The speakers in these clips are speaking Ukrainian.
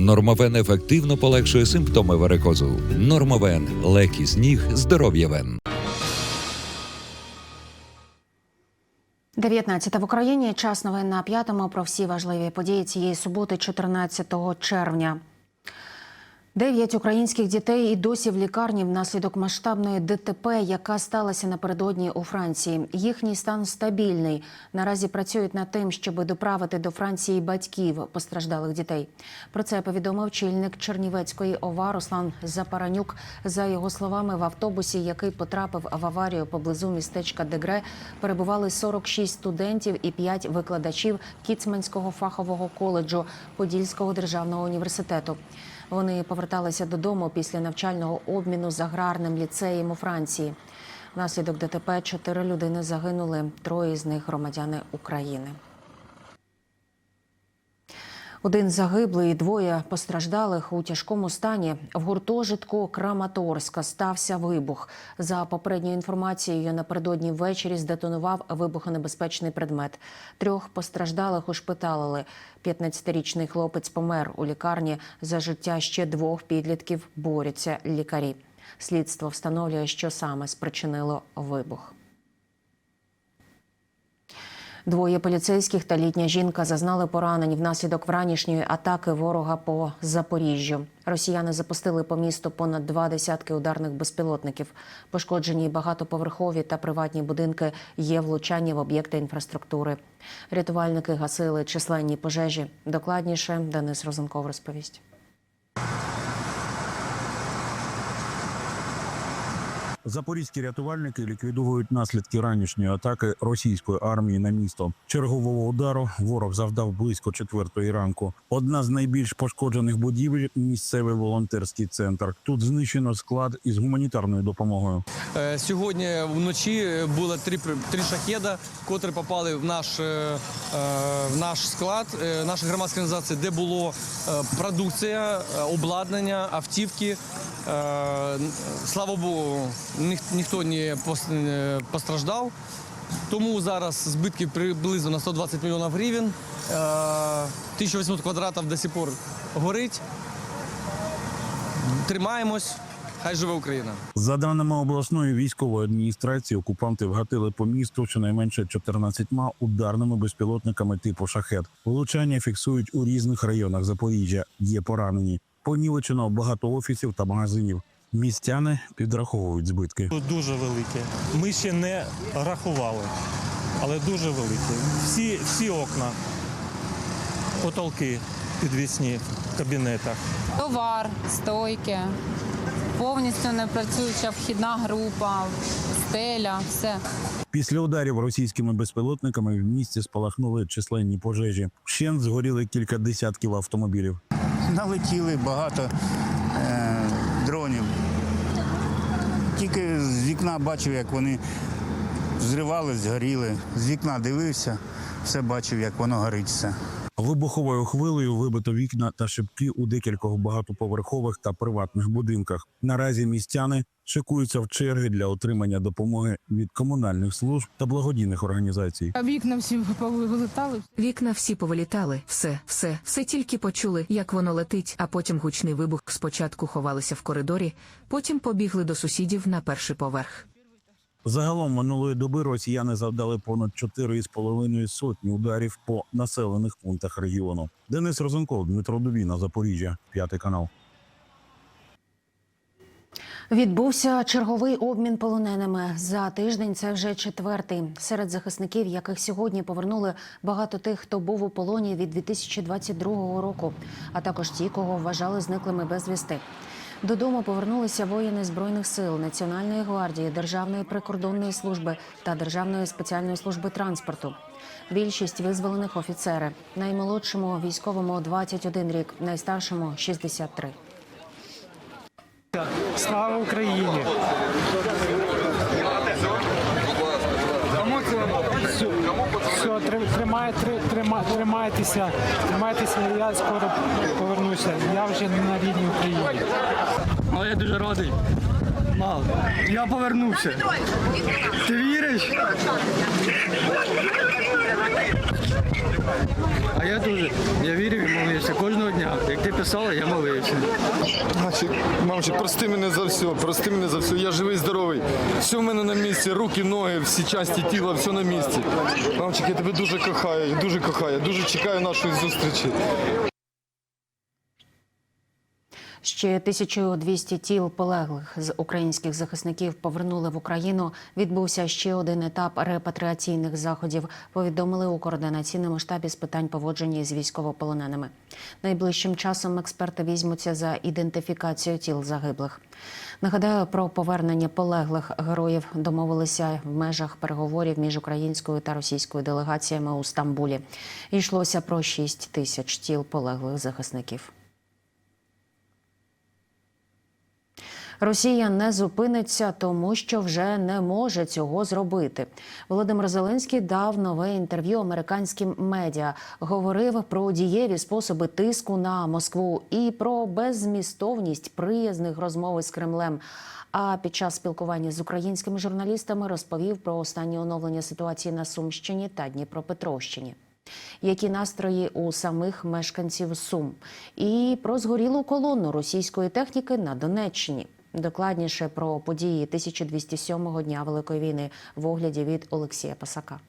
Нормовен ефективно полегшує симптоми варикозу. Нормовен легкість ніг, здоров'я вен. 19 в Україні. Час новин на п'ятому про всі важливі події цієї суботи, 14 червня. Дев'ять українських дітей і досі в лікарні внаслідок масштабної ДТП, яка сталася напередодні у Франції. Їхній стан стабільний. Наразі працюють над тим, щоб доправити до Франції батьків постраждалих дітей. Про це повідомив чільник Чернівецької ОВА Руслан Запаранюк. За його словами, в автобусі, який потрапив в аварію поблизу містечка Дегре, перебували 46 студентів і 5 викладачів Кіцманського фахового коледжу Подільського державного університету. Вони поверталися додому після навчального обміну з аграрним ліцеєм у Франції. Внаслідок ДТП чотири людини загинули, троє з них громадяни України. Один загиблий, двоє постраждалих у тяжкому стані. В гуртожитку Краматорська стався вибух. За попередньою інформацією, напередодні ввечері здетонував вибухонебезпечний предмет. Трьох постраждалих ушпиталили. 15-річний хлопець помер у лікарні. За життя ще двох підлітків борються лікарі. Слідство встановлює, що саме спричинило вибух. Двоє поліцейських та літня жінка зазнали поранень внаслідок вранішньої атаки ворога по Запоріжжю. Росіяни запустили по місту понад два десятки ударних безпілотників. Пошкоджені багатоповерхові та приватні будинки є влучання в об'єкти інфраструктури. Рятувальники гасили численні пожежі. Докладніше Денис Розенков розповість. Запорізькі рятувальники ліквідовують наслідки ранішньої атаки російської армії на місто. Чергового удару ворог завдав близько четвертої ранку. Одна з найбільш пошкоджених будівель місцевий волонтерський центр. Тут знищено склад із гуманітарною допомогою. Е, Сьогодні вночі було три, три шахеда, котрі попали в наш, е, е, в наш склад нашої громадської організації, де було продукція, обладнання, автівки. Слава Богу, ніх- ніхто не пос- постраждав. Тому зараз збитки приблизно на 120 мільйонів гривень. Е, 1800 квадратів до сих пор горить. Тримаємось. Хай живе Україна. За даними обласної військової адміністрації, окупанти вгатили по місту щонайменше 14 ударними безпілотниками типу шахет. Влучання фіксують у різних районах Запоріжжя. Є поранені. Понівечено багато офісів та магазинів. Містяни підраховують збитки. Дуже велике. Ми ще не рахували, але дуже велике. Всі, всі окна, потолки підвісні в кабінетах. Товар, стойки, повністю непрацююча вхідна група, стеля, все. Після ударів російськими безпілотниками в місті спалахнули численні пожежі. Вщент згоріли кілька десятків автомобілів. налетіли багато е. Тільки з вікна бачив, як вони зривали, згоріли. З вікна дивився, все бачив, як воно горить все. Вибуховою хвилею вибито вікна та шибки у декількох багатоповерхових та приватних будинках. Наразі містяни шикуються в черги для отримання допомоги від комунальних служб та благодійних організацій. А вікна всі вилетали. Вікна всі повилітали, все, все, все тільки почули, як воно летить, а потім гучний вибух спочатку ховалися в коридорі, потім побігли до сусідів на перший поверх. Загалом минулої доби росіяни завдали понад 4,5 сотні ударів по населених пунктах регіону. Денис Розенков, Дмитро Дубіна, Запоріжжя, п'ятий канал. Відбувся черговий обмін полоненими. За тиждень це вже четвертий. Серед захисників, яких сьогодні повернули багато тих, хто був у полоні від 2022 року, а також ті, кого вважали зниклими безвісти. Додому повернулися воїни збройних сил, Національної гвардії, Державної прикордонної служби та Державної спеціальної служби транспорту. Більшість визволених офіцери. Наймолодшому військовому 21 рік, найстаршому 63. Слава Україні! Все, тримає, тримай, тримайтеся, тримайтеся, я скоро повернуся. Я вже на рідній Україні. Але я дуже радий. Мал, я повернувся. Ти віриш? А я дуже. Я вірив і молився кожного дня. Як ти писала, я молився. Мамчик, мамчик, прости мене за все, прости мене за все. Я живий, здоровий. Все в мене на місці, руки, ноги, всі часті тіла, все на місці. Мамчик, я тебе дуже кохаю, дуже кохаю, дуже чекаю нашої зустрічі. Ще 1200 тіл полеглих з українських захисників повернули в Україну. Відбувся ще один етап репатріаційних заходів. Повідомили у координаційному штабі з питань поводження з військовополоненими. Найближчим часом експерти візьмуться за ідентифікацію тіл загиблих. Нагадаю, про повернення полеглих героїв домовилися в межах переговорів між українською та російською делегаціями у Стамбулі. Йшлося про 6 тисяч тіл полеглих захисників. Росія не зупиниться, тому що вже не може цього зробити. Володимир Зеленський дав нове інтерв'ю американським медіа. Говорив про дієві способи тиску на Москву і про беззмістовність приязних розмов із Кремлем. А під час спілкування з українськими журналістами розповів про останні оновлення ситуації на Сумщині та Дніпропетровщині. Які настрої у самих мешканців Сум, і про згорілу колону російської техніки на Донеччині. Докладніше про події 1207-го дня Великої війни в огляді від Олексія Пасака.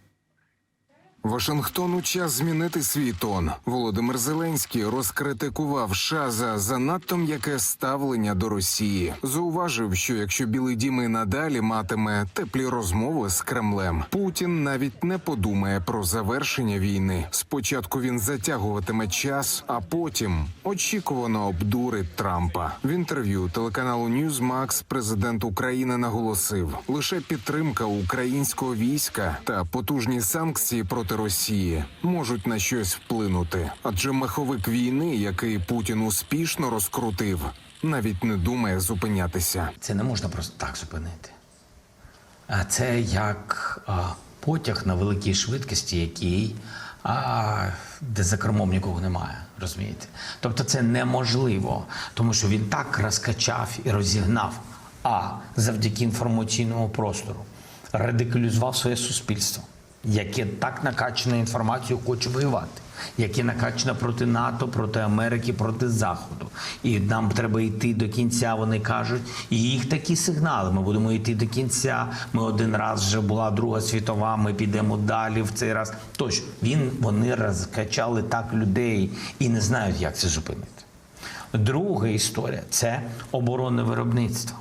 Вашингтону час змінити свій тон. Володимир Зеленський розкритикував США за занадто м'яке ставлення до Росії. Зауважив, що якщо Білий Дім і надалі матиме теплі розмови з Кремлем, Путін навіть не подумає про завершення війни. Спочатку він затягуватиме час, а потім очікувано обдурить Трампа. В інтерв'ю телеканалу Newsmax президент України наголосив: лише підтримка українського війська та потужні санкції проти Росії можуть на щось вплинути. Адже маховик війни, який Путін успішно розкрутив, навіть не думає зупинятися. Це не можна просто так зупинити. А це як а, потяг на великій швидкості, який а, де за кермом нікого немає. Розумієте? Тобто це неможливо, тому що він так розкачав і розігнав, а завдяки інформаційному простору радикалізував своє суспільство, яке так накачане інформацією хоче воювати, яке накачане проти НАТО, проти Америки, проти Заходу. І нам треба йти до кінця. Вони кажуть, і їх такі сигнали. Ми будемо йти до кінця. Ми один раз вже була Друга світова. Ми підемо далі в цей раз. Тож він вони розкачали так людей і не знають, як це зупинити. Друга історія це оборонне виробництво.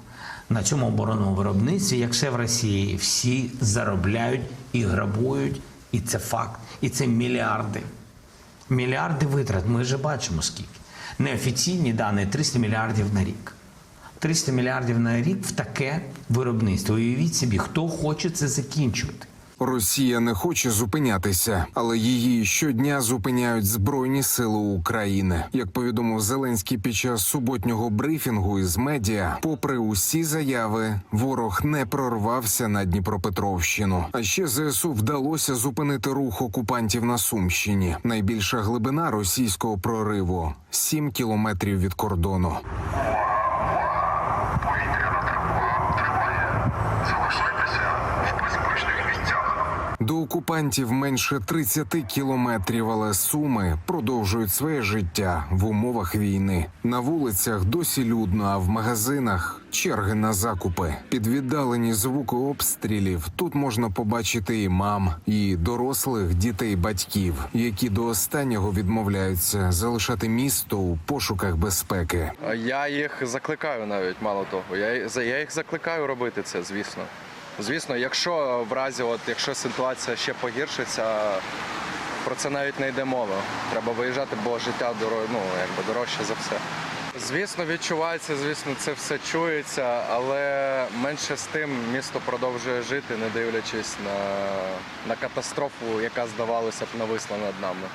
На цьому оборонному виробництві, як все в Росії, всі заробляють і грабують, і це факт. І це мільярди. Мільярди витрат. Ми вже бачимо скільки. Неофіційні дані 300 мільярдів на рік. 300 мільярдів на рік в таке виробництво. Уявіть собі, хто хоче це закінчувати. Росія не хоче зупинятися, але її щодня зупиняють збройні сили України. Як повідомив Зеленський під час суботнього брифінгу із медіа, попри усі заяви, ворог не прорвався на Дніпропетровщину. А ще ЗСУ вдалося зупинити рух окупантів на Сумщині. Найбільша глибина російського прориву 7 кілометрів від кордону. До окупантів менше 30 кілометрів, але суми продовжують своє життя в умовах війни. На вулицях досі людно, а в магазинах черги на закупи. Під віддалені звуки обстрілів тут можна побачити і мам, і дорослих дітей батьків, які до останнього відмовляються залишати місто у пошуках безпеки. Я їх закликаю навіть мало того. Я, я їх закликаю робити це, звісно. Звісно, якщо в разі, от якщо ситуація ще погіршиться, про це навіть не йде мова. Треба виїжджати, бо життя доро, ну, якби дорожче за все. Звісно, відчувається, звісно, це все чується, але менше з тим місто продовжує жити, не дивлячись на, на катастрофу, яка здавалося б нависла над нами.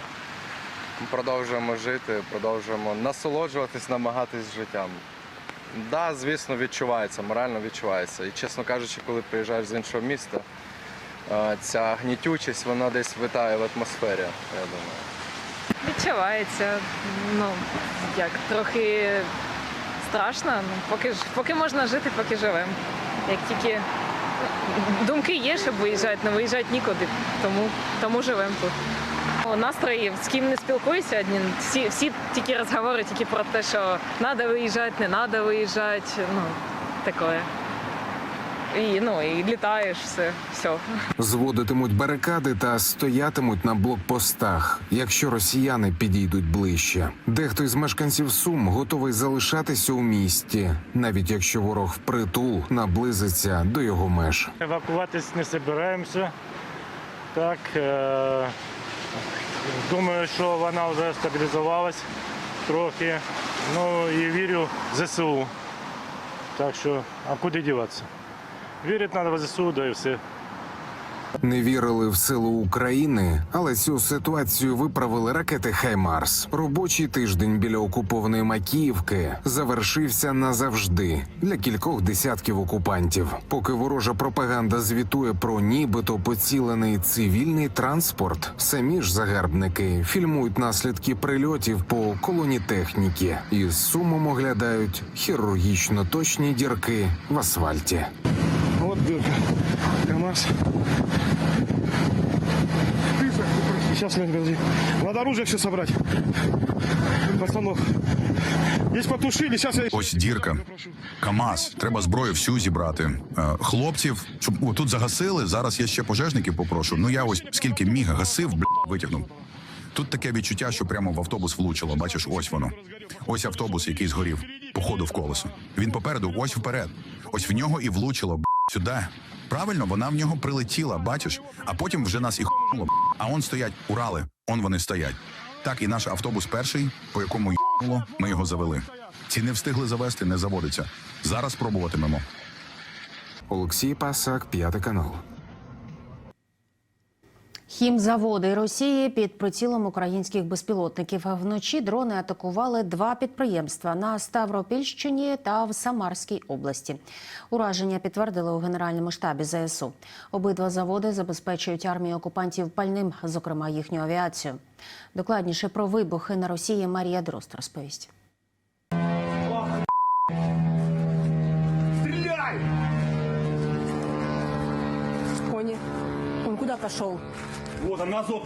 Ми продовжуємо жити, продовжуємо насолоджуватись, намагатись життям. Да, звісно, відчувається, морально відчувається. І чесно кажучи, коли приїжджаєш з іншого міста, е, ця гнітючість, вона десь витає в атмосфері, я думаю. Відчувається, ну як трохи страшно. Ну, поки поки можна жити, поки живемо. Як тільки думки є, щоб виїжджати, не виїжджати нікуди, тому, тому живемо тут. Настрої, з ким не спілкуюся, сьогодні, всі, всі тільки розговори тільки про те, що треба виїжджати, не треба виїжджати. Ну, таке. І, ну, і літаєш, все, все. Зводитимуть барикади та стоятимуть на блокпостах, якщо росіяни підійдуть ближче. Дехто із мешканців Сум готовий залишатися у місті, навіть якщо ворог впритул наблизиться до його меж. Евакуватись не збираємося. Так, е- думаю, що вона вже стабілізувалась трохи. Ну і вірю в ЗСУ. Так що, а куди діватися? Вірити треба в ЗСУ, да і все. Не вірили в силу України, але цю ситуацію виправили ракети Хаймарс. Робочий тиждень біля окупованої Макіївки завершився назавжди для кількох десятків окупантів. Поки ворожа пропаганда звітує про нібито поцілений цивільний транспорт, самі ж загарбники фільмують наслідки прильотів по колоні техніки і з сумом оглядають хірургічно точні дірки в асфальті. Вот дырка. КамАЗ. Сейчас, Лень, подожди. Надо оружие все собрать. Пацанов. Здесь потушили, сейчас я... Ось дірка. КАМАЗ. Треба зброю всю зібрати. Е, Хлопців, щоб тут загасили. Зараз я ще пожежників попрошу. Ну я ось скільки міг гасив, бля, витягнув. Тут таке відчуття, що прямо в автобус влучило. Бачиш, ось воно. Ось автобус, який згорів, походу в колесо. Він попереду, ось вперед. Ось в нього і влучило б, сюди. Правильно, вона в нього прилетіла, бачиш, а потім вже нас і хунуло. А он стоять Урали, он вони стоять. Так, і наш автобус перший, по якому їхнуло, ми його завели. Ці не встигли завести, не заводиться. Зараз спробуватимемо. Олексій Пасак, п'ятий канал. Хімзаводи Росії під прицілом українських безпілотників. Вночі дрони атакували два підприємства на Ставропільщині та в Самарській області. Ураження підтвердили у генеральному штабі ЗСУ. Обидва заводи забезпечують армію окупантів пальним, зокрема їхню авіацію. Докладніше про вибухи на Росії Марія Дрозд розповість. Кони. Он куда пошел? Вот, он на азот.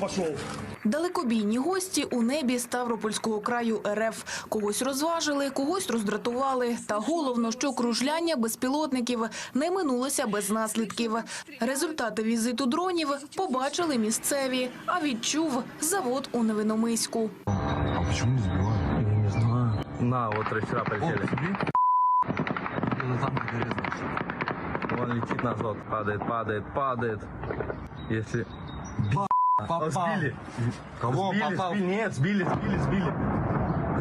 Далекобійні гості у небі Ставропольського краю РФ. Когось розважили, когось роздратували. Та головно, що кружляння безпілотників не минулося без наслідків. Результати візиту дронів побачили місцеві, а відчув завод у Невиномиську. А почему не сбивают? Я не знаю. На, вот вчера полетели. там Он летит на азот, падает, падает, падает. Если... Попал. Сбили. Кого Сбили, попал? сбили, нет, сбили, сбили, сбили.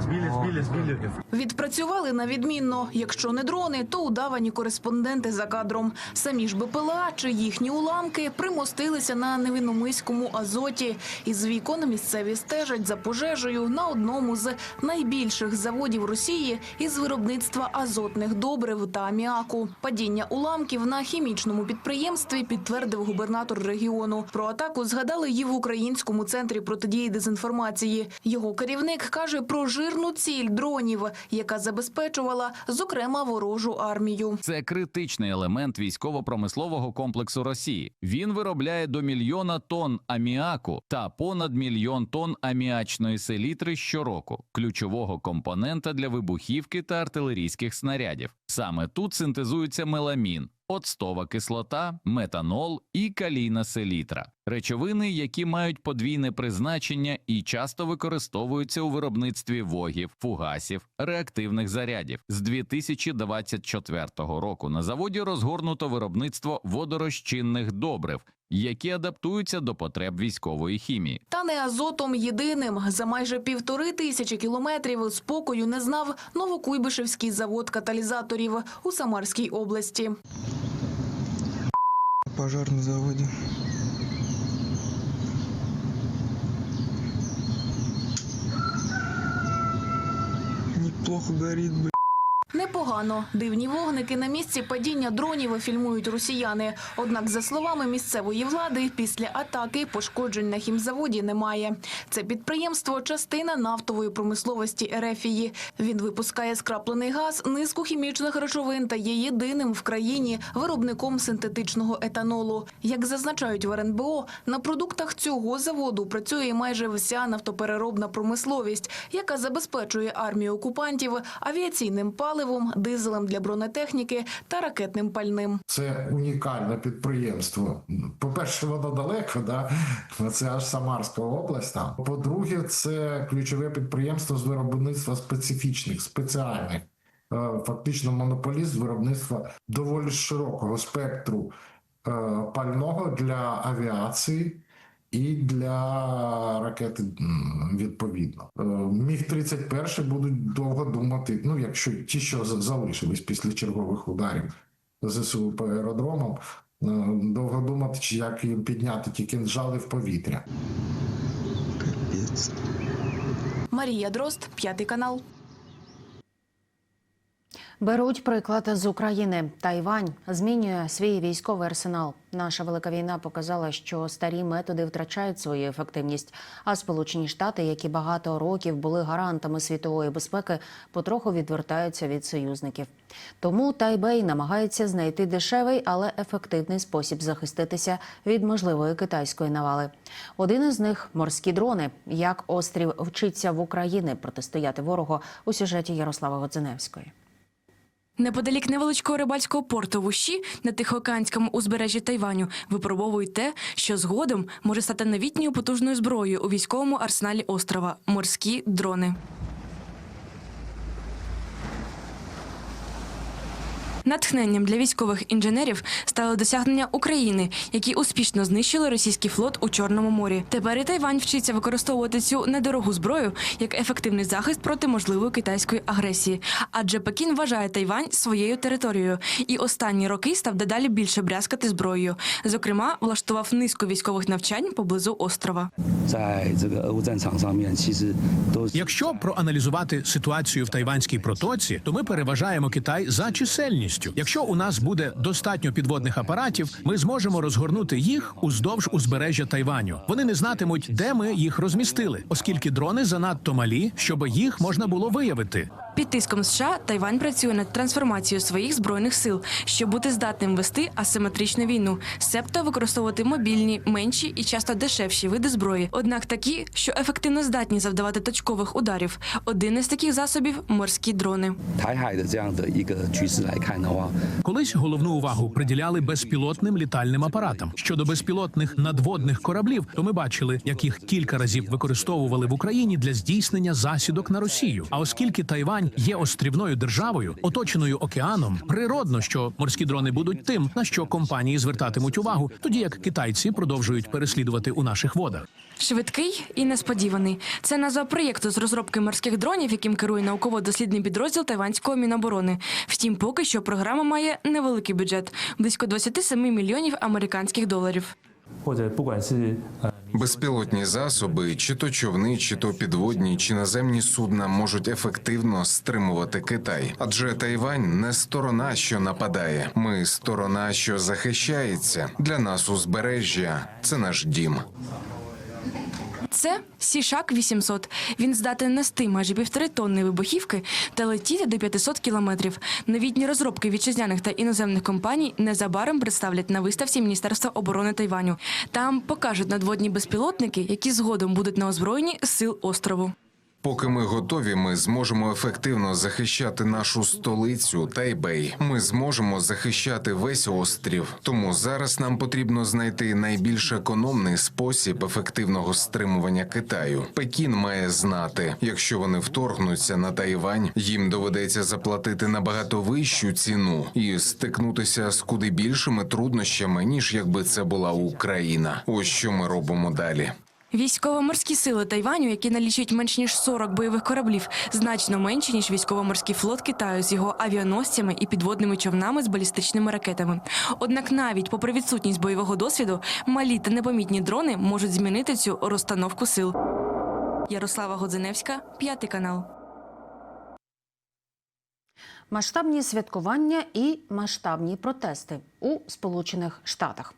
Сбили, сбили, сбили. Відпрацювали на відмінно. Якщо не дрони, то удавані кореспонденти за кадром. Самі ж БПЛА чи їхні уламки примостилися на невиномиському азоті. Із вікон місцеві стежать за пожежею на одному з найбільших заводів Росії із виробництва азотних добрив та аміаку. Падіння уламків на хімічному підприємстві підтвердив губернатор регіону. Про атаку згадали і в українському центрі протидії дезінформації. Його керівник каже про жирну ціль дронів, яка забезпечувала, зокрема, ворожу армію. Це критичний елемент військово-промислового комплексу Росії. Він виробляє до мільйона тонн аміаку та понад мільйон тонн аміачної селітри щороку, ключового компонента для вибухівки та артилерійських снарядів. Саме тут синтезується меламін. Оцтова кислота, метанол і калійна селітра речовини, які мають подвійне призначення і часто використовуються у виробництві вогів, фугасів, реактивних зарядів. З 2024 року на заводі розгорнуто виробництво водорозчинних добрив, які адаптуються до потреб військової хімії. Та не азотом єдиним. За майже півтори тисячі кілометрів спокою не знав Новокуйбишевський завод каталізаторів у Самарській області. Пожар на заводе. Неплохо горит, блядь. Непогано. Дивні вогники на місці падіння дронів фільмують росіяни. Однак, за словами місцевої влади, після атаки пошкоджень на хімзаводі немає. Це підприємство частина нафтової промисловості Ерефії. Він випускає скраплений газ, низку хімічних речовин та є єдиним в країні виробником синтетичного етанолу. Як зазначають в РНБО, на продуктах цього заводу працює майже вся нафтопереробна промисловість, яка забезпечує армію окупантів авіаційним паливом, дизелем для бронетехніки та ракетним пальним. Це унікальне підприємство. По-перше, воно далеко, да? це аж Самарська область. Там. По-друге, це ключове підприємство з виробництва специфічних, спеціальних. Е, Фактично монополіст виробництва доволі широкого спектру е, пального для авіації. І для ракети відповідно. Е, Міг 31 будуть довго думати. Ну, якщо ті, що залишились після чергових ударів ЗСУ по аеродромам, е, довго думати, чи як їм підняти ті кинжали в повітря. Марія Дрозд, п'ятий канал. Беруть приклад з України. Тайвань змінює свій військовий арсенал. Наша велика війна показала, що старі методи втрачають свою ефективність. А Сполучені Штати, які багато років були гарантами світової безпеки, потроху відвертаються від союзників. Тому Тайбей намагається знайти дешевий, але ефективний спосіб захиститися від можливої китайської навали. Один із них морські дрони. Як острів вчиться в Україні протистояти ворогу у сюжеті Ярослава Годзиневської. Неподалік невеличкого рибальського порту в Ущі на Тихоокеанському узбережжі Тайваню випробовують те, що згодом може стати новітньою потужною зброєю у військовому арсеналі острова морські дрони. Натхненням для військових інженерів стало досягнення України, які успішно знищили російський флот у Чорному морі. Тепер і Тайвань вчиться використовувати цю недорогу зброю як ефективний захист проти можливої китайської агресії. Адже Пекін вважає Тайвань своєю територією і останні роки став дедалі більше брязкати зброєю. Зокрема, влаштував низку військових навчань поблизу острова. Якщо проаналізувати ситуацію в Тайванській протоці, то ми переважаємо Китай за чисельністю. Якщо у нас буде достатньо підводних апаратів, ми зможемо розгорнути їх уздовж узбережжя Тайваню. Вони не знатимуть, де ми їх розмістили, оскільки дрони занадто малі, щоб їх можна було виявити. Під тиском США Тайвань працює над трансформацією своїх збройних сил, щоб бути здатним вести асиметричну війну, себто використовувати мобільні, менші і часто дешевші види зброї. Однак такі, що ефективно здатні завдавати точкових ударів. Один із таких засобів морські дрони. Колись головну увагу приділяли безпілотним літальним апаратам. Щодо безпілотних надводних кораблів, то ми бачили, як їх кілька разів використовували в Україні для здійснення засідок на Росію. А оскільки Тайвань є острівною державою, оточеною океаном, природно, що морські дрони будуть тим, на що компанії звертатимуть увагу, тоді як китайці продовжують переслідувати у наших водах. Швидкий і несподіваний. Це назва проєкту з розробки морських дронів, яким керує науково-дослідний підрозділ Тайванського міноборони. Втім, поки що програма має невеликий бюджет близько 27 мільйонів американських доларів. Безпілотні засоби, чи то човни, чи то підводні, чи наземні судна можуть ефективно стримувати Китай. Адже Тайвань не сторона, що нападає. Ми сторона, що захищається. Для нас узбережжя це наш дім. Це Сішак 800. Він здатен нести майже півтори тонни вибухівки та летіти до 500 кілометрів. Новітні розробки вітчизняних та іноземних компаній незабаром представлять на виставці Міністерства оборони Тайваню. Там покажуть надводні безпілотники, які згодом будуть на озброєнні сил острову. Поки ми готові, ми зможемо ефективно захищати нашу столицю Тайбей. Ми зможемо захищати весь острів. Тому зараз нам потрібно знайти найбільш економний спосіб ефективного стримування Китаю. Пекін має знати, якщо вони вторгнуться на Тайвань, їм доведеться заплатити набагато вищу ціну і стикнутися з куди більшими труднощами, ніж якби це була Україна. Ось що ми робимо далі. Військово-морські сили Тайваню, які налічують менш ніж 40 бойових кораблів, значно менші ніж військово-морський флот Китаю з його авіаносцями і підводними човнами з балістичними ракетами. Однак, навіть попри відсутність бойового досвіду, малі та непомітні дрони можуть змінити цю розстановку сил. Ярослава Годзиневська, п'ятий канал. Масштабні святкування і масштабні протести у Сполучених Штатах.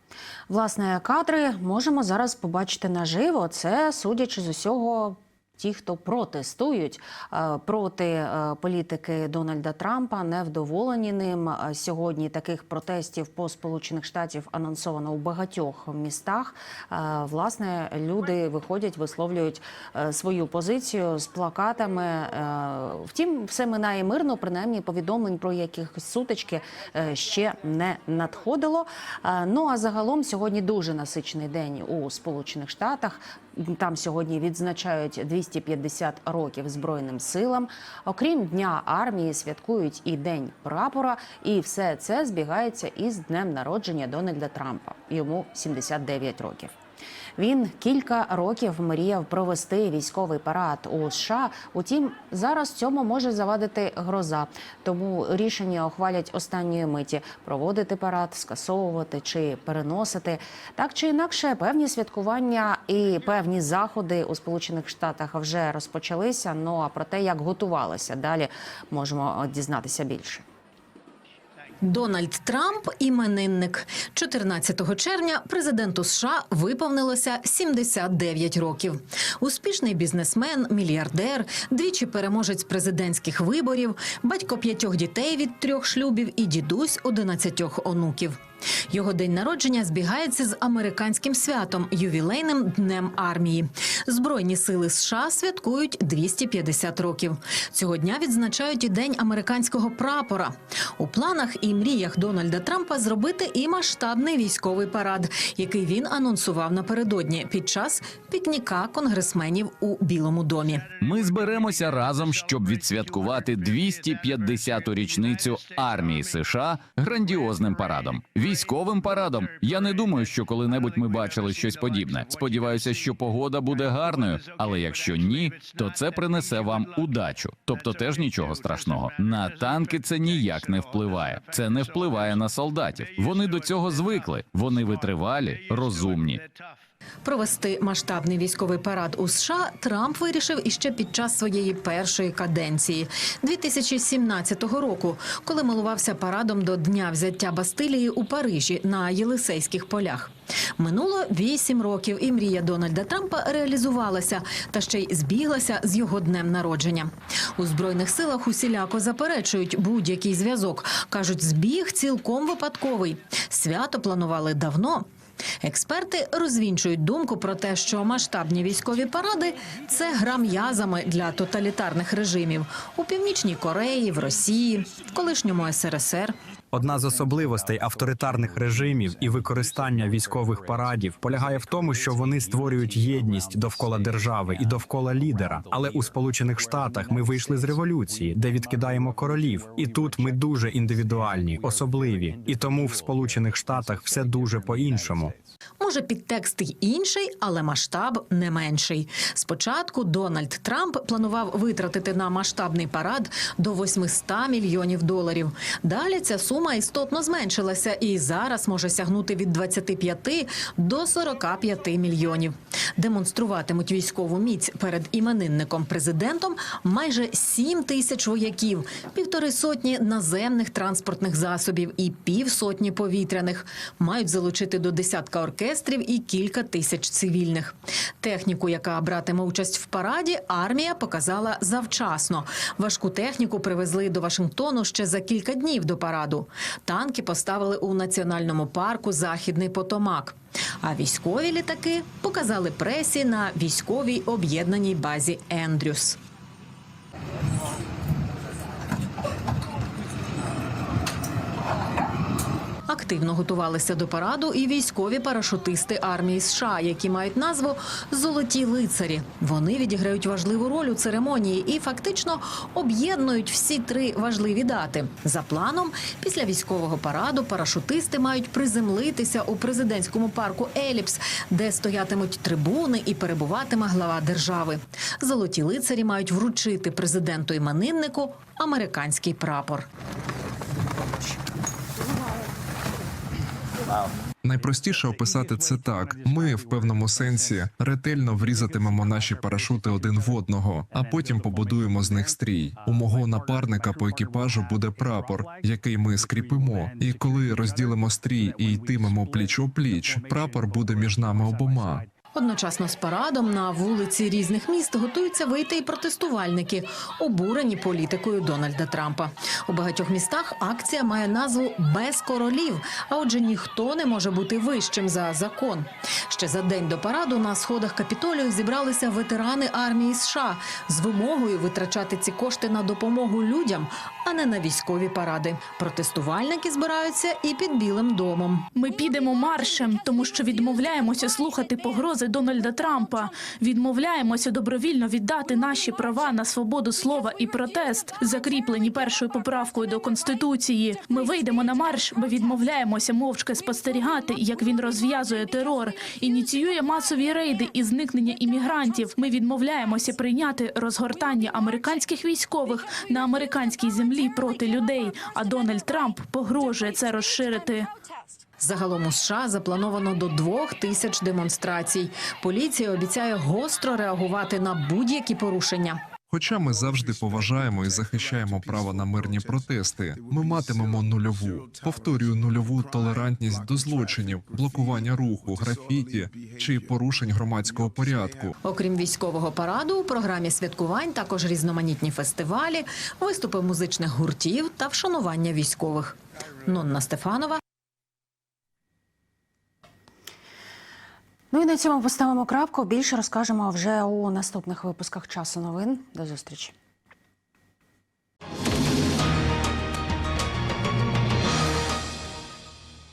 Власне, кадри можемо зараз побачити наживо. Це судячи з усього. Ті, хто протестують е, проти е, політики Дональда Трампа, невдоволені ним. Е, Сьогодні таких протестів по сполучених штатів анонсовано у багатьох містах. Власне, люди виходять, висловлюють свою позицію з плакатами. Втім, все минає мирно. Принаймні, повідомлень про якихось сутички ще не надходило. Ну а загалом сьогодні дуже насичений день у Сполучених Штатах. Там сьогодні відзначають 250 років Збройним силам. Окрім Дня армії, святкують і День прапора. І все це збігається із днем народження Дональда Трампа. Йому 79 років. Він кілька років мріяв провести військовий парад у США. Утім, зараз цьому може завадити гроза. Тому рішення ухвалять останньої миті проводити парад, скасовувати чи переносити. Так чи інакше, певні святкування і певні заходи у Сполучених Штатах вже розпочалися. Ну а про те, як готувалися, далі можемо дізнатися більше. Дональд Трамп іменинник 14 червня президенту США виповнилося 79 років. Успішний бізнесмен, мільярдер, двічі переможець президентських виборів, батько п'ятьох дітей від трьох шлюбів і дідусь 11 онуків. Його день народження збігається з американським святом ювілейним днем армії. Збройні сили США святкують 250 років. Цього дня відзначають і день американського прапора. У планах і мріях Дональда Трампа зробити і масштабний військовий парад, який він анонсував напередодні під час пікніка конгресменів у Білому домі. Ми зберемося разом, щоб відсвяткувати 250-ту річницю армії США грандіозним парадом. Військовим парадом. Я не думаю, що коли-небудь ми бачили щось подібне. Сподіваюся, що погода буде гарною, але якщо ні, то це принесе вам удачу. Тобто теж нічого страшного. На танки це ніяк не впливає. Це не впливає на солдатів. Вони до цього звикли. Вони витривалі, розумні. Провести масштабний військовий парад у США Трамп вирішив іще під час своєї першої каденції 2017 року, коли милувався парадом до дня взяття Бастилії у Парижі на Єлисейських полях. Минуло вісім років, і мрія Дональда Трампа реалізувалася та ще й збіглася з його днем народження. У збройних силах усіляко заперечують будь-який зв'язок. кажуть, збіг цілком випадковий. Свято планували давно. Експерти розвінчують думку про те, що масштабні військові паради це гра м'язами для тоталітарних режимів у північній Кореї, в Росії, в колишньому СРСР. Одна з особливостей авторитарних режимів і використання військових парадів полягає в тому, що вони створюють єдність довкола держави і довкола лідера. Але у Сполучених Штатах ми вийшли з революції, де відкидаємо королів, і тут ми дуже індивідуальні, особливі. І тому в Сполучених Штатах все дуже по-іншому. Може, підтекст й інший, але масштаб не менший. Спочатку Дональд Трамп планував витратити на масштабний парад до 800 мільйонів доларів. Далі ця сума істотно зменшилася і зараз може сягнути від 25 до 45 мільйонів. Демонструватимуть військову міць перед іменинником президентом майже 7 тисяч вояків, півтори сотні наземних транспортних засобів і півсотні повітряних. Мають залучити до десятка оркестрів і кілька тисяч цивільних. Техніку, яка братиме участь в параді, армія показала завчасно. Важку техніку привезли до Вашингтону ще за кілька днів до параду. Танки поставили у національному парку Західний Потомак. А військові літаки показали пресі на військовій об'єднаній базі Ендрюс. Активно готувалися до параду і військові парашутисти армії США, які мають назву Золоті лицарі. Вони відіграють важливу роль у церемонії і фактично об'єднують всі три важливі дати. За планом, після військового параду парашутисти мають приземлитися у президентському парку Еліпс, де стоятимуть трибуни і перебуватиме глава держави. Золоті лицарі мають вручити президенту імениннику американський прапор. Найпростіше описати це так: ми в певному сенсі ретельно врізатимемо наші парашути один в одного, а потім побудуємо з них стрій. У мого напарника по екіпажу буде прапор, який ми скріпимо. І коли розділимо стрій і йтимемо пліч о пліч, прапор буде між нами обома. Одночасно з парадом на вулиці різних міст готуються вийти і протестувальники, обурені політикою Дональда Трампа. У багатьох містах акція має назву без королів. А отже, ніхто не може бути вищим за закон. Ще за день до параду на сходах Капітолію зібралися ветерани армії США з вимогою витрачати ці кошти на допомогу людям, а не на військові паради. Протестувальники збираються і під Білим домом. Ми підемо маршем, тому що відмовляємося слухати погрози Дональда Трампа. Відмовляємося добровільно віддати наші права на свободу слова і протест, закріплені першою поправкою до конституції. Ми вийдемо на марш, бо відмовляємося мовчки спостерігати, як він розв'язує терор, ініціює масові рейди і зникнення іммігрантів. Ми відмовляємося прийняти розгортання американських військових на американській землі проти людей. А Дональд Трамп погрожує це розширити. Загалом у США заплановано до двох тисяч демонстрацій. Поліція обіцяє гостро реагувати на будь-які порушення. Хоча ми завжди поважаємо і захищаємо право на мирні протести, ми матимемо нульову, повторюю, нульову толерантність до злочинів, блокування руху, графіті чи порушень громадського порядку. Окрім військового параду, у програмі святкувань також різноманітні фестивалі, виступи музичних гуртів та вшанування військових. Нонна Стефанова. Ну і на цьому поставимо крапку. Більше розкажемо вже у наступних випусках часу новин. До зустрічі.